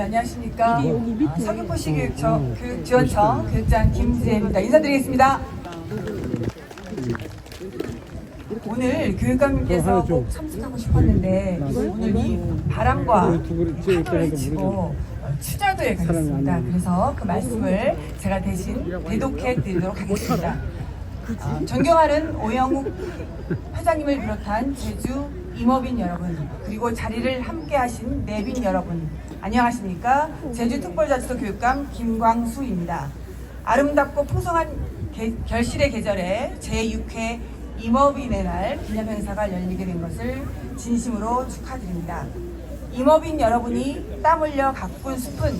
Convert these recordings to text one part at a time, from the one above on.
안녕하십니까. 아, 서귀포시 교육청, 교육지원청 교육장 김지혜입니다. 인사드리겠습니다. 오늘 교육감님께서 꼭 참석하고 싶었는데 오늘 이 바람과 이 파도를 치고 추자도에 가겠습니다. 그래서 그 말씀을 제가 대신 대독해 드리도록 하겠습니다. 아, 존경하는 오영욱 회장님을 비롯한 제주 임업인 여러분 그리고 자리를 함께 하신 내빈 여러분 안녕하십니까? 제주특별자치도 교육감 김광수입니다. 아름답고 풍성한 개- 결실의 계절에 제6회 임업인의 날 기념행사가 열리게 된 것을 진심으로 축하드립니다. 임업인 여러분이 땀 흘려 가꾼 숲은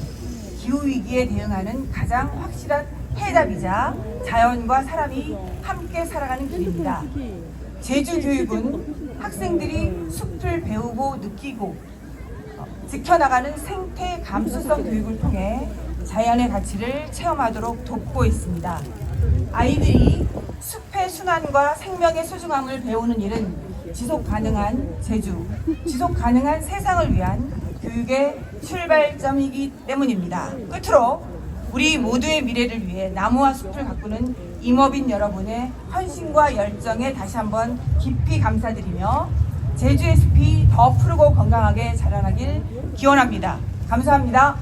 기후위기에 대응하는 가장 확실한 해답이자 자연과 사람이 함께 살아가는 길입니다. 제주교육은 학생들이 숲을 배우고 느끼고 어, 지켜나가는 생태 감수성 교육을 통해 자연의 가치를 체험하도록 돕고 있습니다. 아이들이 숲의 순환과 생명의 소중함을 배우는 일은 지속 가능한 제주, 지속 가능한 세상을 위한 교육의 출발점이기 때문입니다. 끝으로 우리 모두의 미래를 위해 나무와 숲을 가꾸는 임업인 여러분의 헌신과 열정에 다시 한번 깊이 감사드리며 제주의 숲이 더 푸르고 건강하게 자라나길 기원합니다. 감사합니다.